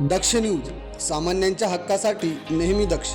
दक्ष news सामान्यांच्या हक्कासाठी नेहमी दक्ष.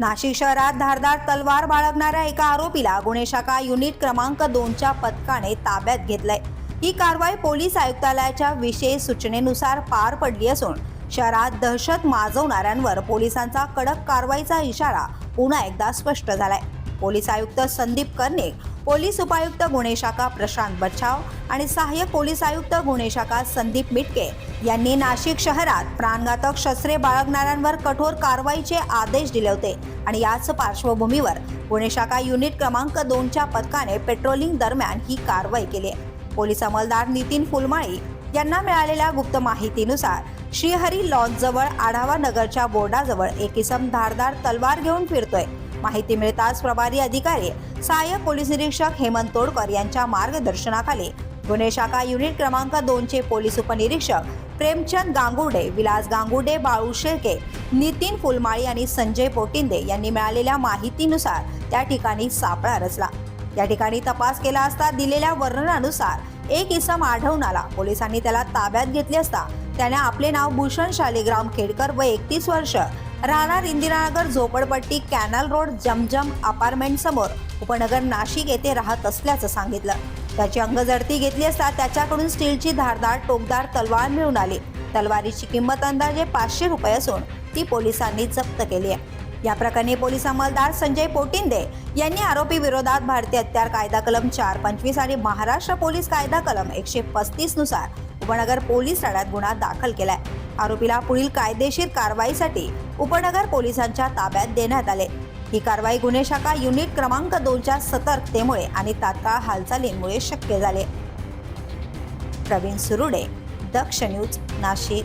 नाशिक शहरात धारदार तलवार बाळगणाऱ्या एका आरोपीला गुन्हे शाखा युनिट क्रमांक दोनच्या पथकाने ताब्यात घेतलंय. ही कारवाई पोलीस आयुक्तालयाच्या विशेष सूचनेनुसार पार पडली असून शहरात दहशत माजवणाऱ्यांवर पोलिसांचा कडक कारवाईचा इशारा पुन्हा एकदा स्पष्ट झालाय. पोलीस आयुक्त संदीप कर्णिक पोलीस उपायुक्त गुन्हे शाखा प्रशांत बच्छाव आणि सहाय्यक पोलीस आयुक्त गुन्हे शाखा संदीप मिटके यांनी नाशिक शहरात प्राणघातक शस्त्रे बाळगणाऱ्यांवर कठोर कारवाईचे आदेश दिले होते आणि याच पार्श्वभूमीवर गुन्हे शाखा युनिट क्रमांक दोनच्या पथकाने पेट्रोलिंग दरम्यान ही कारवाई केली आहे. पोलीस अंमलदार नितीन फुलमाळी यांना मिळालेल्या गुप्त माहितीनुसार श्रीहरी लॉजजवळ आढावा नगरच्या बोर्डाजवळ एक इसम धारदार तलवार घेऊन फिरतोय. माहिती मिळताच प्रभारी अधिकारी सहाय्यक पोलीस निरीक्षक हेमंत तोडकर यांच्या मार्गदर्शनाखाली गुन्हे शाखा युनिट क्रमांक दोनचे पोलीस उपनिरीक्षक प्रेमचंद गांगुर्डे विलास गांगुर्डे बाळू शेळके नितीन फुलमाळी आणि संजय पोटिंदे यांनी मिळालेल्या माहितीनुसार त्या ठिकाणी सापळा रचला. या ठिकाणी तपास केला असता दिलेल्या वर्णनानुसार एक इसम आढळून आला. पोलिसांनी त्याला ताब्यात घेतले असता त्याने आपले नाव भूषण शालिग्राम खेडकर व एकतीस वर्ष राहणार इंदिरानगर झोपडपट्टी कॅनल रोड जमजम अपार्टमेंट समोर उपनगर नाशिक येथे राहत असल्याचं सांगितलं. त्याची अंगजडती घेतली असता त्याच्याकडून स्टीलची धारदार टोकदार तलवार मिळून आली. तलवारीची किंमत अंदाजे पाचशे रुपये असून ती पोलिसांनी जप्त केली आहे. या प्रकरणी पोलीस अंमलदार संजय पोटिंदे यांनी आरोपी विरोधात भारतीय हत्यार कायदा कलम चार पंचवीस आणि महाराष्ट्र पोलीस कायदा कलम एकशे पस्तीसनुसार उपनगर पोलीस ठाण्यात गुन्हा दाखल केलाय. आरोपीला पुढील कायदेशीर कारवाईसाठी उपनगर पोलिसांच्या ताब्यात देण्यात आले. ही कारवाई गुन्हे शाखा युनिट क्रमांक दोनच्या सतर्कतेमुळे आणि तात्काळ हालचालींमुळे शक्य झाले. प्रवीण सुरुडे दक्ष न्यूज नाशिक.